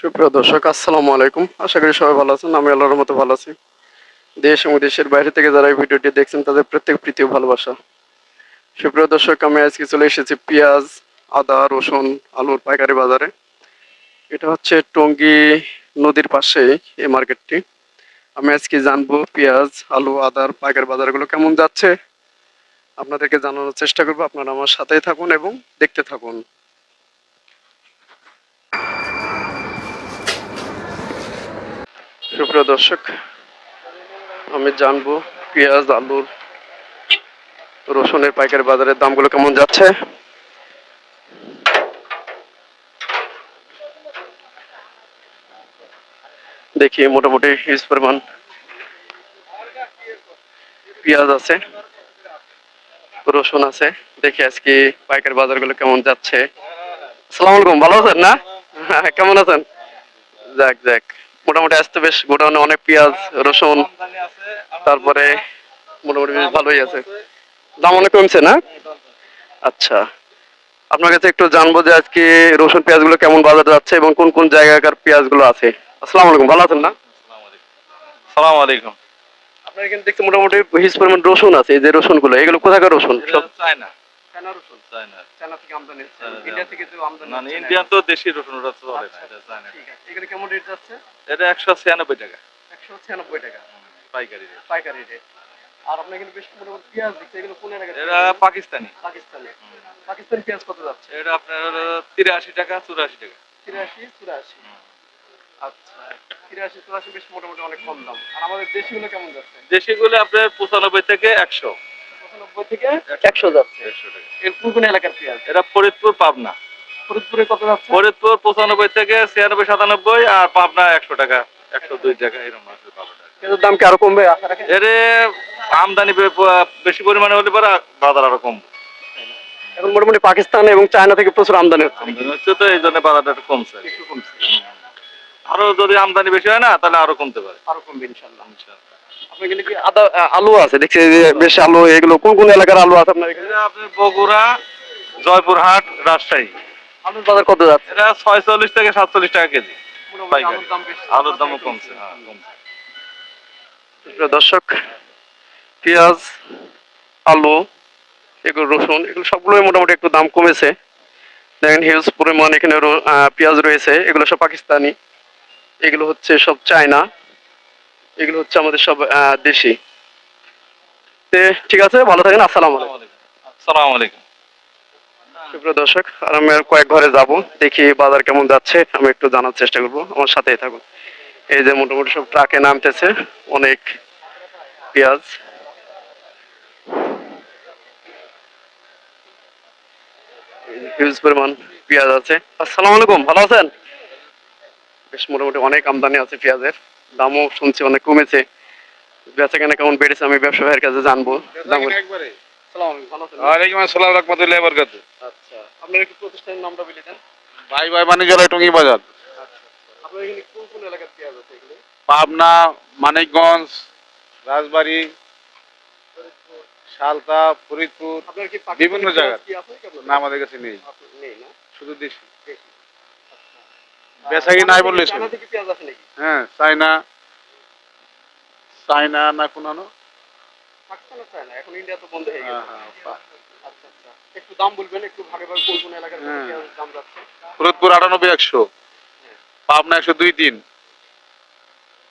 সুপ্রিয় দর্শক, আসসালামু আলাইকুম। আশা করি সবাই ভালো আছেন, আমি আল্লাহর মতো ভালো আছি। দেশ এবং দেশের বাইরে থেকে যারা এই ভিডিওটি দেখছেন, তাদের প্রত্যেক প্রীতি ভালোবাসা। সুপ্রিয় দর্শক, আমি আজকে চলে এসেছি পেঁয়াজ, আদা, রসুন, আলুর পাইকারি বাজারে। এটা হচ্ছে টঙ্গী নদীর পাশে এই মার্কেটটি। আমি আজকে জানব পেঁয়াজ, আলু, আদার পাইকারি বাজারগুলো কেমন যাচ্ছে। আপনাদেরকে জানানোর চেষ্টা করব। আপনারা আমার সাথেই থাকুন এবং দেখতে থাকুন। সুপ্রিয় দর্শক আমি জানব পেঁয়াজ আলুর রসুনের পাইকারি বাজারের দামগুলো কেমন যাচ্ছে। দেখি মোটামুটি হিউজ পরিমাণ পেঁয়াজ আছে রসুন আছে। দেখি আজকে পাইকারি বাজারগুলো কেমন যাচ্ছে। আসসালামু আলাইকুম ভালো আছেন না? হ্যাঁ, কেমন আছেন? যাক যাক। মোটামুটি আসতে বেশ গোডাউনে অনেক পেঁয়াজ রসুন তারপরে মোটামুটি বেশ ভালোই আছে। দাম অনেক কমছে না? আচ্ছা। আপনার কাছে একটু জানব যে আজকে রসুন পেঁয়াজগুলো কেমন বাজারে যাচ্ছে এবং কোন কোন জায়গাকার পেঁয়াজগুলো আছে? আসসালামু আলাইকুম ভালো আছেন না? সালাম আলাইকুম। আপনার এখানে দেখতে মোটামুটি হিস পরিমাণ রসুন আছে এই যে রসুনগুলো এগুলো কোথাকার রসুন? সব চায়না। চায়না রসুন? চায়না চায়না থেকে আমদানি হচ্ছে। ইন্ডিয়া থেকে তো আমদানি না। ইন্ডিয়ান তো দেশি রসুন ওটা চলে না আচ্ছা, এটা চায়না ঠিক আছে। এগুলো কেমন রেট যাচ্ছে? এটা একশো ছিয়ানব্বই টাকা। একশো ছিয়ানব্বই টাকা। পাইকারি রেট পাইকারি রেট আর আপনার এখানে বেশ মোটামুটি পেঁয়াজ দিচ্ছে। এগুলো কোন এলাকার এটা পাকিস্তানি। পাকিস্তানে। পাকিস্তান পেঁয়াজ কত যাচ্ছে? এটা আপনার হলো তিরাশি টাকা চুরাশি টাকা। তিরাশি চুরাশি। আচ্ছা তিরাশি চুরাশি বেশ মোটামুটি অনেক কম দাম। আর আমাদের দেশিগুলো কেমন যাচ্ছে? দেশিগুলো আপনার পঁচানব্বই থেকে একশো। পঁচানব্বই থেকে একশো যাচ্ছে। একশো টাকা। এর কোন কোন এলাকার পেঁয়াজ এটা ফরিদপুর পাবনা। ফরিদপুরে কত যাচ্ছে ফরিদপুর পঁচানব্বই থেকে ছিয়ানব্বই সাতানব্বই আর পাবনা একশো টাকা একশো দুই টাকা এরকম আছে পাবনা। পেঁয়াজের দাম কি আরও কমবে আশা রাখেন এর আমদানি বেশি পরিমাণে হলে পরে বাজার আরও কম এখন মোটামুটি পাকিস্তান এবং চায়না থেকে প্রচুর আমদানি হচ্ছে। তো এই জন্য বাজারটা একটু কমছে। আর যদি আমদানি বেশি হয় না তাহলে আরও কমতে পারে। আরও কমবে ইনশাল্লাহ। আপনার এখানে কি আদা আলু আছে? দেখছি বেশ আলু এগুলো কোন কোন এলাকার আলু আছে আপনার এখানে? আপনার বগুড়া জয়পুরহাট রাজশাহী। আলুর বাজার কত যাচ্ছে? এটা ছয়চল্লিশ থেকে সাতচল্লিশ টাকা কেজি। আলুর দামও কমছে হ্যাঁ কমছে। দর্শক পেঁয়াজ আলু এগুলো রসুন এগুলো সবগুলোই মোটামুটি একটু দাম কমেছে। দেখেন হিউজ পরিমাণ এখানে পেঁয়াজ রয়েছে। এগুলো সব পাকিস্তানি। এগুলো হচ্ছে সব চায়না। এগুলো হচ্ছে আমাদের সব দেশি। ঠিক আছে ভালো থাকেন আসসালাম আলাইকুম। সালাম আলাইকুম। সুপ্রিয় দর্শক আর আমি কয়েক ঘরে যাব দেখি বাজার কেমন যাচ্ছে আমি একটু জানার চেষ্টা করব আমার সাথেই থাকুন। এই যে মোটামুটি সব ট্রাকে নামতেছে অনেক পেঁয়াজ। হিউজ পরিমাণ পেঁয়াজ আছে। আসসালামু আলাইকুম ভালো আছেন? বেশ মোটামুটি অনেক আমদানি আছে পেঁয়াজের। দামও শুনছি অনেক কমেছে। বেচা কেনা কেমন বেড়েছে আমি ব্যবসা ভাইয়ের কাছে জানব। ওয়ালাইকুম আসসালাম রহমতুল্লাহ বরকাত আচ্ছা আপনার একটু প্রতিষ্ঠানের নামটা বলে দেন। ভাই ভাই বাণিজ্যালয় টঙ্গি বাজার। আপনার এখানে কোন কোন এলাকার পেঁয়াজ আছে এগুলো পাবনা মানিকগঞ্জ রাজবাড়ী শালতা ফরিদপুর বিভিন্ন আপনার? না আমাদের কাছে নেই। না? শুধু দেশি। বেচাকি নাই বললে হ্যাঁ চায়না। চায়না না কোনানো? পাকিস্তান আর চায়না এখন ইন্ডিয়া তো বন্ধ হয়ে গেছে। পা- একটু দাম বলবেন একটু ভাগে ভাগে কোন কোন এলাকার। দাম যাচ্ছে? ফরিদপুর আটানব্বই একশো। পাবনা একশো দুই তিন।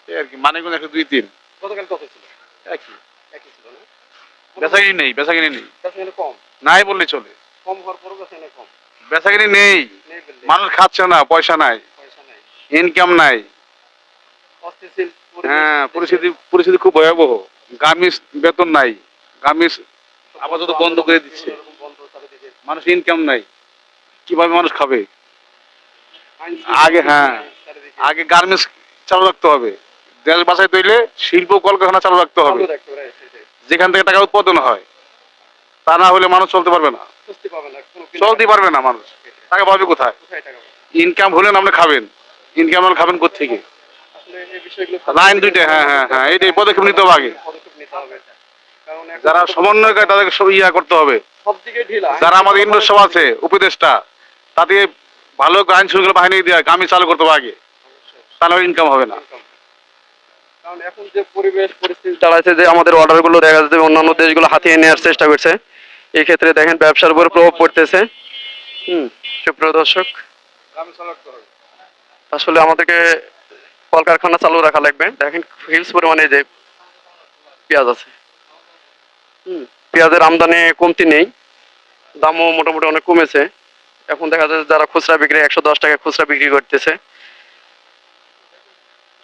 এই আর কি মানিকগঞ্জ একশো দুই তিন। গতকাল কত ছিল? একই। একই ছিল না? বেচাকিনি নেই বেচাকিনি নেই। বেচাকেনা কম? নাই বললে চলে। কম হওয়ার পরও বেচাকেনা কম? বেচাকিনি নেই। নেই মানুষ খাচ্ছে না পয়সা নাই। ইনকাম নাই। হ্যাঁ পরিস্থিতি পরিস্থিতি খুব ভয়াবহ। গার্মিস বেতন নাই। গার্মিস আপাতত বন্ধ করে দিচ্ছে। মানুষ ইনকাম নাই। কীভাবে মানুষ খাবে? আগে হ্যাঁ। আগে গার্মেন্টস চালু রাখতে হবে। দেশ বাসায় তৈলে শিল্প কলকারখানা চালু রাখতে হবে। যেখান থেকে টাকা উৎপাদন হয় তা না হলে মানুষ চলতে পারবে না। চলতে পারবে না মানুষ। টাকা পাবে কোথায়? ইনকাম হলে আপনি খাবেন। ইনকাম খাবেন কোথেকে লাইন দুইটা হ্যাঁ হ্যাঁ হ্যাঁ এইটাই পদক্ষেপ নিতে হবে আগে। যারা তো সমন্বয় তাদেরকে সব ইয়া করতে হবে। সব যারা আমাদের ইন্দ্র সভা আছে উপদেষ্টা তাতে ভালো আইন শৃঙ্খলা বাহিনী দিয়ে আমি চালু করতে হবে আগে। তাহলে ইনকাম হবে না। কারণ এখন যে পরিবেশ পরিস্থিতি দাঁড়াচ্ছে যে আমাদের অর্ডারগুলো দেখা যাচ্ছে অন্যান্য দেশগুলো হাতিয়ে নেওয়ার চেষ্টা করছে এই ক্ষেত্রে দেখেন ব্যবসার উপর প্রভাব পড়তেছে। হুম সুপ্রিয় দর্শক। আসলে আমাদেরকে কলকারখানা চালু রাখা লাগবে। দেখেন হিউজ পরিমাণে যে পেঁয়াজ আছে। হুম, পেঁয়াজের আমদানি কমতি নেই। দামও মোটামুটি অনেক কমেছে। এখন দেখা যাচ্ছে যারা খুচরা বিক্রি, একশো দশ টাকা খুচরা বিক্রি করতেছে।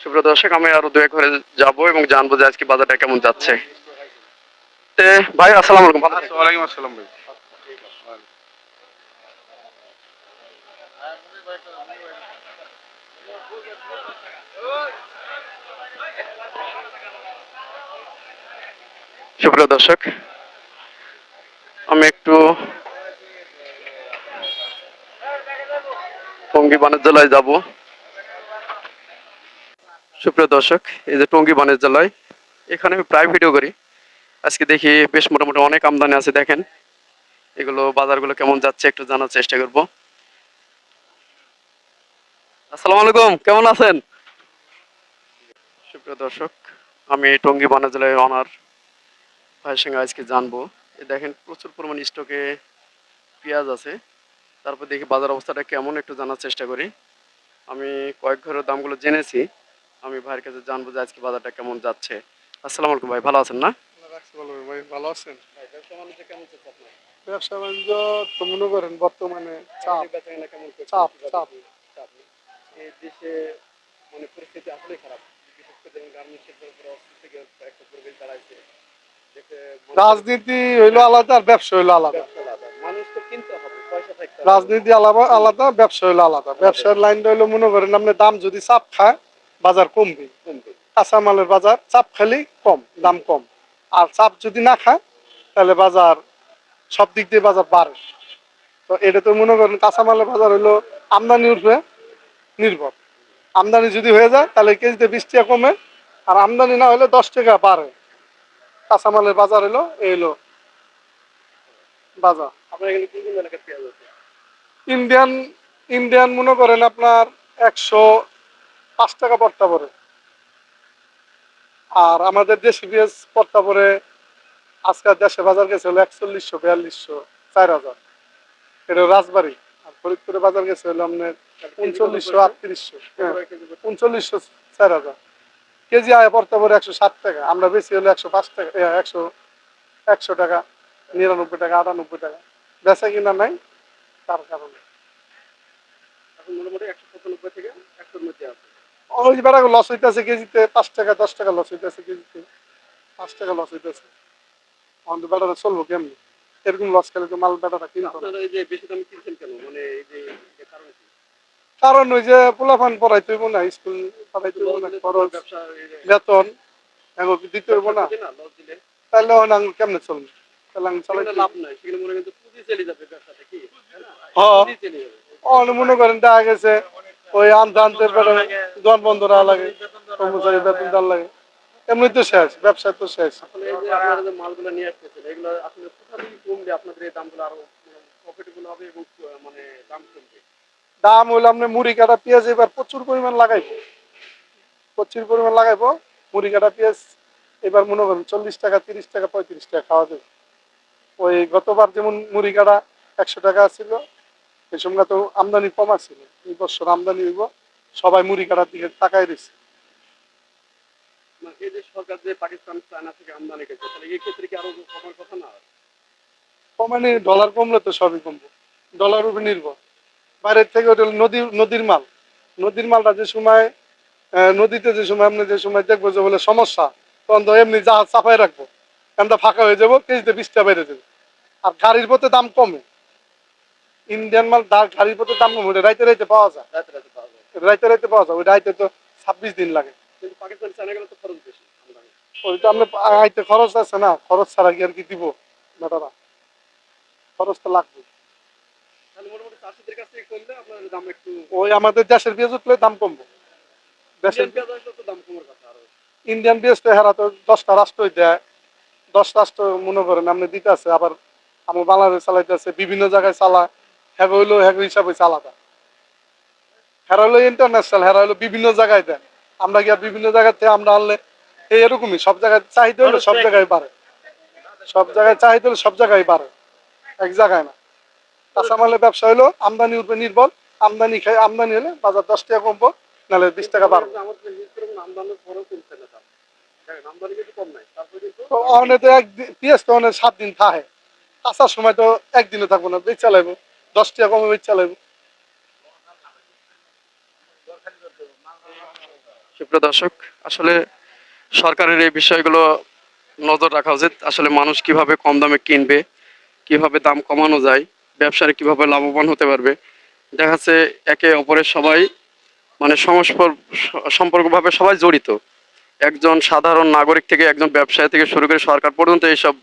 সুপ্রিয় দর্শক, আমি আরও দু এক ঘরে যাব এবং জানব যে আজকে বাজারটা কেমন যাচ্ছে। ভাই, আসসালামু আলাইকুম? ওয়ালাইকুম আসসালাম ভাই। সুপ্রিয় দর্শক, আমি একটু টঙ্গী বাণিজ্যালয় যাব। সুপ্রিয় দর্শক, এই যে টঙ্গী বাণিজ্যালয়, এখানে আমি প্রায় ভিডিও করি। আজকে দেখি বেশ মোটামুটি অনেক আমদানি আছে, দেখেন। এগুলো বাজারগুলো কেমন যাচ্ছে একটু জানার চেষ্টা করব। আসসালামু আলাইকুম, কেমন আছেন? সুপ্রিয় দর্শক, আমি টঙ্গী বাণিজ্যালয়ের অনার ভাইয়ের সঙ্গে আজকে জানব। এই দেখেন প্রচুর পরিমাণ স্টকে পেঁয়াজ আছে। তারপর দেখি বাজার অবস্থাটা কেমন একটু জানার চেষ্টা করি। আমি কয়েক ঘরের দামগুলো জেনেছি। আমি ভাইয়ের কাছে জানব যে আজকে বাজারটা কেমন যাচ্ছে। আসসালামু আলাইকুম ভাই ভালো আছেন না? ভাই ভালো আছেন? ব্যবসা বাণিজ্য কেমন চলছে আপনার? ব্যবসা বাণিজ্য তো মনে করেন বর্তমানে চাপ। কেমন চাপ চাপ। চাপ। এই দেশে মানে পরিস্থিতি আসলে খারাপ। বিশেষ করে যেমন গার্মেন্টসের উপরে অস্থিতি একটা পরিবেশ দাঁড়াইছে। রাজনীতি হইল আলাদা আর ব্যবসা হইল আলাদা। রাজনীতি আলাদা আলাদা ব্যবসা হইল আলাদা। ব্যবসার লাইনটা হইল মনে করেন আপনি দাম যদি চাপ খায় বাজার কমবে। কমবে। কাঁচামালের বাজার চাপ খালি কম দাম কম। আর চাপ যদি না খায় তাহলে বাজার সব দিক দিয়ে বাজার বাড়ে। তো এটা তো মনে করেন কাঁচামালের বাজার হইল আমদানির উপরে নির্ভর। আমদানি যদি হয়ে যায় তাহলে কেজিতে বিশ টাকা কমে আর আমদানি না হলে দশ টাকা বাড়ে। কাঁচামালের বাজার হলো এই হলো বাজার। আপনার এখানে কোন কোন এলাকার পেঁয়াজ আছে? ইন্ডিয়ান ইন্ডিয়ান মনে করেন আপনার একশো পাঁচ টাকা পড়তা পড়ে আর আমাদের দেশি পেঁয়াজ পড়তা পড়ে আজকাল দেশে বাজার গেছে হলো একচল্লিশশো বিয়াল্লিশশো চার হাজার। এটা রাজবাড়ি আর ফরিদপুরে বাজার গেছে হলো আপনার উনচল্লিশশো আটত্রিশশো হ্যাঁ উনচল্লিশশো চার হাজার। কেজি আয় পড়তে পড়ে একশো ষাট টাকা আমরা বেশি হলে একশো পাঁচ টাকা একশো একশো টাকা নিরানব্বই টাকা আটানব্বই টাকা। বেচা কিনা নাই তার কারণে। ওই বেড়া লস হইতেছে কেজিতে পাঁচ টাকা দশ টাকা লস হইতেছে কেজিতে। পাঁচ টাকা লস হইতেছে। আমাদের বেড়াটা চলবো কেমনি? এরকম লস খেলে তো মাল বেড়াটা কিনতো বেশি দামে কিনছেন কেন? মানে এই যে কারণ কারণ ওই যে পোলাফান পড়াইতে হইব না, স্কুল পড়াইতে হইব না, খরচ, বেতন দিতে হইব না? তাহলে কেমনে চলবে? তাহলে চালাই লাভ নাই সেখানে মনে কিন্তু পুঁজি চলে যাবে ব্যবসাতে কি হ্যাঁ মনে করেন গেছে ওই বন্ধ রাখা লাগে, কর্মচারী বেতন লাগে। এমনি তো শেষ, ব্যবসা তো শেষ। মালগুলো নিয়ে আসতেছেন, এগুলো আসলে কোথা থেকে আপনাদের এই দামগুলো আরও প্রফিটেবল হবে এবং মানে দাম কমবে? দাম হইলে আপনি মুড়ি কাটা পেঁয়াজ এবার প্রচুর পরিমাণ লাগাইবো। প্রচুর পরিমাণ লাগাইবো মুড়ি কাটা পেঁয়াজ এবার মনে করেন চল্লিশ টাকা তিরিশ টাকা পঁয়ত্রিশ টাকা খাওয়া যাবে। ওই গতবার যেমন মুড়ি কাটা একশো টাকা ছিল এই সময় তো আমদানি কম আছিল এই বছর আমদানি হইব সবাই মুড়ি কাটার দিকে তাকাই দিচ্ছে সরকার যে পাকিস্তান চায়না থেকে আমদানি করছে তাহলে এই ক্ষেত্রে কি আরও কমার কথা না? কমানি ডলার কমলে তো সবই কমবো। ডলার উপর নির্ভর। বাইরের থেকে ওটা নদীর নদীর মাল। নদীর মালটা যে সময় নদীতে যে সময় আপনি যে সময় দেখব যে বলে সমস্যা তখন তো এমনি জাহাজ চাপাই রাখব। আমরা ফাঁকা হয়ে যাব কেজিতে বিশটা বেড়ে যাবে। আর গাড়ির পথে দাম কমে। ইন্ডিয়ান মাল গাড়ির পথে দাম কমে রাইতে রাইতে পাওয়া যায়। রাইতে রাইতে পাওয়া যায়। ওই রাইতে তো ছাব্বিশ দিন লাগে। ওইটা আপনি আইতে খরচ আছে না খরচ ছাড়া কি আর কি দিব? খরচ তো লাগবে ওই আমাদের দেশের পেঁয়াজ উঠলে দাম কমবো। দেশের ইন্ডিয়ান পেঁয়াজ তো তো হেরা তো দশটা রাষ্ট্রই দেয়। দশ রাষ্ট্র মনে করেন আপনি দিতে আছে আবার আমার বাংলাদেশ চালাইতে আছে বিভিন্ন জায়গায় চালা হ্যাঁ হইলেও হ্যাঁ হিসাবে চালাতা হেরা হলো ইন্টারন্যাশনাল হেরা হলো বিভিন্ন জায়গায় দেয়। আমরা কি আর বিভিন্ন জায়গা থেকে আমরা আনলে এই এরকমই সব জায়গায় চাহিদা হলে সব জায়গায় বাড়ে। সব জায়গায় চাহিদা হলে সব জায়গায় বাড়ে। এক জায়গায় না। কাঁচামালের ব্যবসা হলো আমদানির উপরে নির্ভর আমদানি খাই আমদানি হলে বাজার দশ টাকা কমবো নাহলে বিশ টাকা বাড়বো। তো তো একদিন পিঁয়াজ তো অনেক সাত দিন থাকে। কাঁচার সময় তো একদিনে থাকব না বেচ চালাইবো দশ টাকা কমে বেচ চালাইবো সুপ্রিয় দর্শক আসলে সরকারের এই বিষয়গুলো নজর রাখা উচিত। আসলে মানুষ কীভাবে কম দামে কিনবে কীভাবে দাম কমানো যায় ব্যবসায়ী কীভাবে লাভবান হতে পারবে। দেখা যাচ্ছে একে অপরের সবাই মানে সংস্পর- সম্পর্কভাবে সবাই জড়িত। একজন সাধারণ নাগরিক থেকে একজন ব্যবসায়ী থেকে শুরু করে সরকার পর্যন্ত এইসব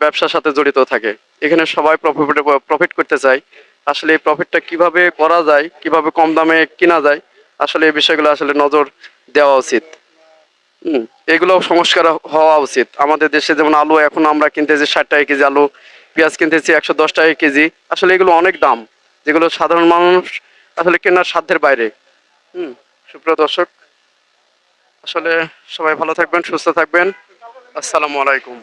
ব্যবসার সাথে জড়িত থাকে। এখানে সবাই প্রফিট প্রফিট করতে চায়। আসলে এই প্রফিটটা কীভাবে করা যায়, কীভাবে কম দামে কিনা যায়, আসলে এই বিষয়গুলো আসলে নজর দেওয়া উচিত। হুম, এগুলো সংস্কার হওয়া উচিত। আমাদের দেশে যেমন আলু, এখন আমরা কিনতেছি ষাট টাকা কেজি আলু। পেঁয়াজ কিনতেছি একশো দশ টাকা কেজি। আসলে এগুলো অনেক দাম, যেগুলো সাধারণ মানুষ আসলে কেনার সাধ্যের বাইরে। হুম, সুপ্রিয় দর্শক, আসলে সবাই ভালো থাকবেন, সুস্থ থাকবেন। আসসালামু আলাইকুম।